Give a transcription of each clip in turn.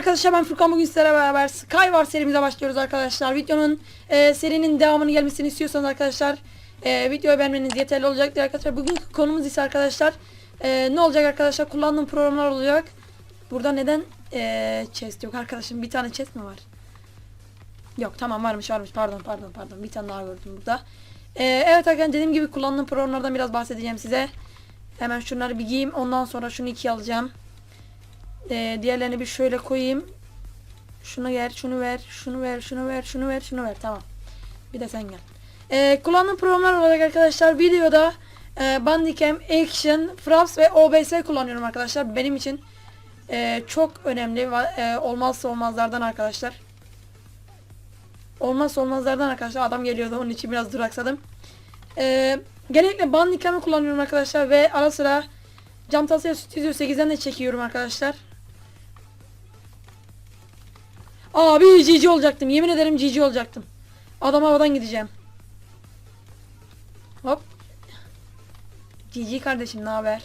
arkadaşlar ben Furkan bugün sizlerle beraber Skywars serimize başlıyoruz arkadaşlar. Videonun e, serinin devamını gelmesini istiyorsanız arkadaşlar e, videoyu beğenmeniz yeterli olacaktır arkadaşlar. Bugünkü konumuz ise arkadaşlar e, ne olacak arkadaşlar kullandığım programlar olacak. Burada neden e, chest yok arkadaşım bir tane chest mi var? Yok tamam varmış varmış pardon pardon pardon bir tane daha gördüm burada. E, evet arkadaşlar dediğim gibi kullandığım programlardan biraz bahsedeceğim size. Hemen şunları bir giyeyim ondan sonra şunu ikiye alacağım. Ee, diğerlerini bir şöyle koyayım. Şunu ver, şunu ver, şunu ver, şunu ver, şunu ver, şunu ver. Tamam. Bir de sen gel. Ee, kullandığım programlar olarak arkadaşlar videoda e, Bandicam, Action, Fraps ve OBS kullanıyorum arkadaşlar. Benim için e, çok önemli e, olmazsa olmazlardan arkadaşlar. Olmazsa olmazlardan arkadaşlar. Adam geliyordu onun için biraz duraksadım. Ee, genellikle Bandicam'ı kullanıyorum arkadaşlar ve ara sıra Camtasia Studio 8'den de çekiyorum arkadaşlar. Abi GG olacaktım. Yemin ederim GG olacaktım. Adam havadan gideceğim. Hop. GG kardeşim ne haber?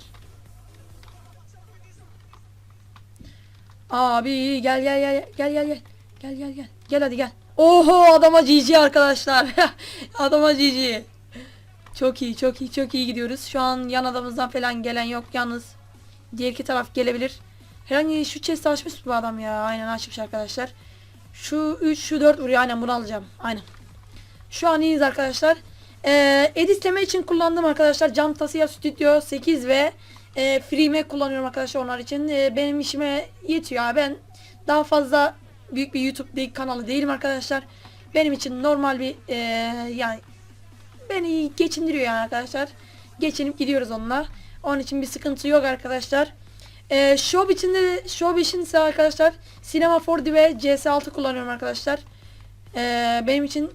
Abi gel gel gel gel gel gel. Gel gel gel. Gel hadi gel. Oho adama GG arkadaşlar. adama GG. Çok iyi çok iyi çok iyi gidiyoruz. Şu an yan adamımızdan falan gelen yok yalnız. Diğer iki taraf gelebilir. Herhangi şu chest'i açmış bu adam ya. Aynen açmış arkadaşlar. Şu 3 şu 4 vuruyor. Aynen bunu alacağım. Aynen. Şu an iyiyiz arkadaşlar. Ee, editleme için kullandığım arkadaşlar Camtasia Studio 8 ve e, FreeMac kullanıyorum arkadaşlar onlar için. E, benim işime yetiyor. Ben daha fazla büyük bir YouTube kanalı değilim arkadaşlar. Benim için normal bir e, yani beni geçindiriyor yani arkadaşlar. Geçinip gidiyoruz onunla. Onun için bir sıkıntı yok arkadaşlar. Ee, Show içinde de Show için ise arkadaşlar Cinema 4D ve CS6 kullanıyorum arkadaşlar. Ee, benim için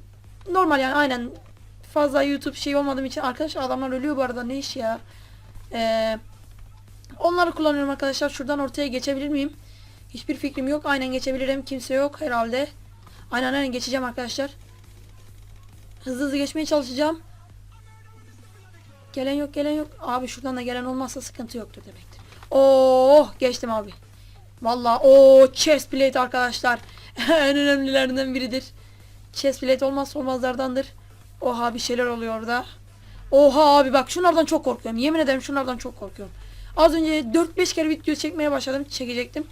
normal yani aynen fazla YouTube şey olmadığım için arkadaşlar adamlar ölüyor bu arada ne iş ya. Ee, onları kullanıyorum arkadaşlar. Şuradan ortaya geçebilir miyim? Hiçbir fikrim yok. Aynen geçebilirim. Kimse yok herhalde. Aynen aynen geçeceğim arkadaşlar. Hızlı hızlı geçmeye çalışacağım. Gelen yok gelen yok. Abi şuradan da gelen olmazsa sıkıntı yoktur demektir. Oh geçtim abi. Vallahi o chest plate arkadaşlar. en önemlilerinden biridir. Chest plate olmazsa olmazlardandır. Oha bir şeyler oluyor orada. Oha abi bak şunlardan çok korkuyorum. Yemin ederim şunlardan çok korkuyorum. Az önce 4-5 kere video çekmeye başladım. Çekecektim.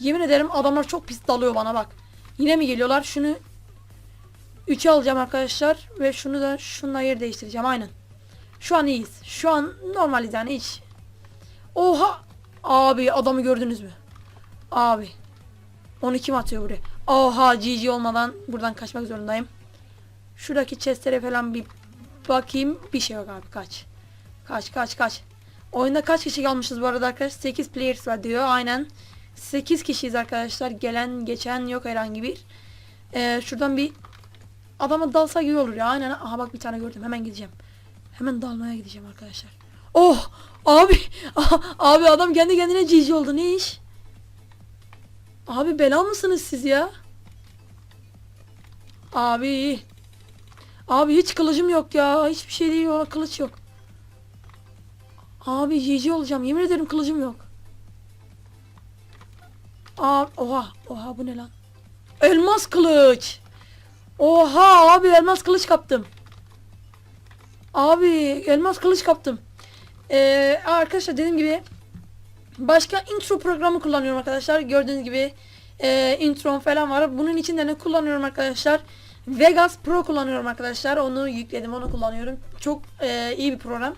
Yemin ederim adamlar çok pis dalıyor bana bak. Yine mi geliyorlar? Şunu 3'e alacağım arkadaşlar. Ve şunu da şununla yer değiştireceğim. Aynen. Şu an iyiyiz. Şu an normaliz yani hiç. Oha! Abi adamı gördünüz mü? Abi. Onu kim atıyor buraya? Oha GG olmadan buradan kaçmak zorundayım. Şuradaki chestlere falan bir bakayım. Bir şey yok abi kaç. Kaç kaç kaç. Oyunda kaç kişi kalmışız bu arada arkadaşlar? 8 players var diyor. Aynen. 8 kişiyiz arkadaşlar. Gelen geçen yok herhangi bir. Ee, şuradan bir adama dalsa iyi olur ya. Aynen. Aha bak bir tane gördüm. Hemen gideceğim. Hemen dalmaya gideceğim arkadaşlar. Oh! Abi! abi adam kendi kendine GG oldu. Ne iş? Abi bela mısınız siz ya? Abi. Abi hiç kılıcım yok ya. Hiçbir şey değil o kılıç yok. Abi GG olacağım. Yemin ederim kılıcım yok. Abi oha oha bu ne lan? Elmas kılıç. Oha abi elmas kılıç kaptım. Abi elmas kılıç kaptım. Ee, arkadaşlar dediğim gibi başka intro programı kullanıyorum arkadaşlar. Gördüğünüz gibi e, intro falan var. Bunun için de ne kullanıyorum arkadaşlar? Vegas Pro kullanıyorum arkadaşlar. Onu yükledim, onu kullanıyorum. Çok e, iyi bir program.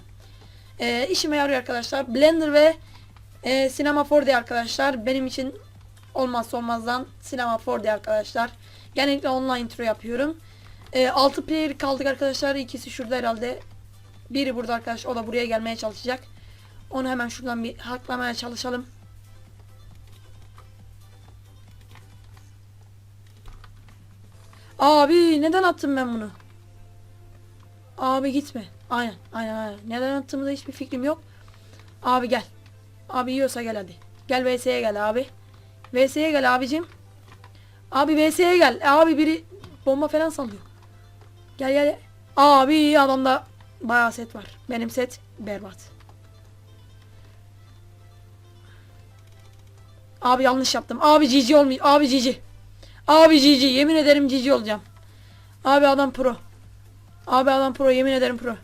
E, işime yarıyor arkadaşlar. Blender ve e, Cinema 4D arkadaşlar. Benim için olmazsa olmazdan Cinema 4D arkadaşlar. Genellikle online intro yapıyorum. E, 6 player kaldık arkadaşlar. İkisi şurada herhalde. Biri burada arkadaş. O da buraya gelmeye çalışacak. Onu hemen şuradan bir haklamaya çalışalım. Abi neden attım ben bunu? Abi gitme. Aynen aynen aynen. Neden attığımda hiçbir fikrim yok. Abi gel. Abi yiyorsa gel hadi. Gel VS'ye gel abi. VS'ye gel abicim. Abi VS'ye gel. Abi biri bomba falan sallıyor. Gel gel. Abi adamda bayağı set var. Benim set berbat. Abi yanlış yaptım. Abi cici olmuyor. Abi cici. Abi cici. Yemin ederim cici olacağım. Abi adam pro. Abi adam pro. Yemin ederim pro.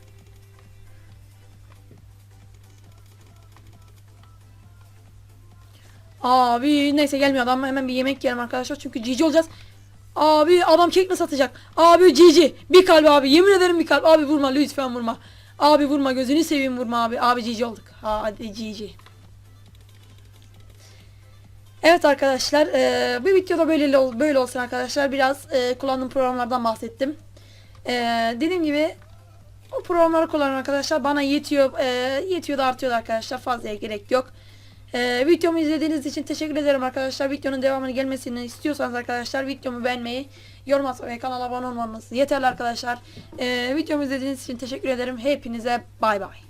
Abi neyse gelmiyor adam hemen bir yemek yiyelim arkadaşlar çünkü cici olacağız. Abi adam kek mi satacak? Abi cici bir kalp abi yemin ederim bir kalp abi vurma lütfen vurma. Abi vurma gözünü seveyim vurma abi. Abi cici olduk. Hadi cici. Evet arkadaşlar eee bu videoda böyle böyle olsun arkadaşlar biraz eee, kullandığım programlardan bahsettim. Eee, dediğim gibi o programları kullanan arkadaşlar bana yetiyor eee, yetiyor da artıyor da arkadaşlar fazlaya gerek yok. Eee, videomu izlediğiniz için teşekkür ederim arkadaşlar. Videonun devamını gelmesini istiyorsanız arkadaşlar videomu beğenmeyi, yorum atmayı, kanala abone olmanız yeterli arkadaşlar. Eee videomu izlediğiniz için teşekkür ederim. Hepinize bay bay.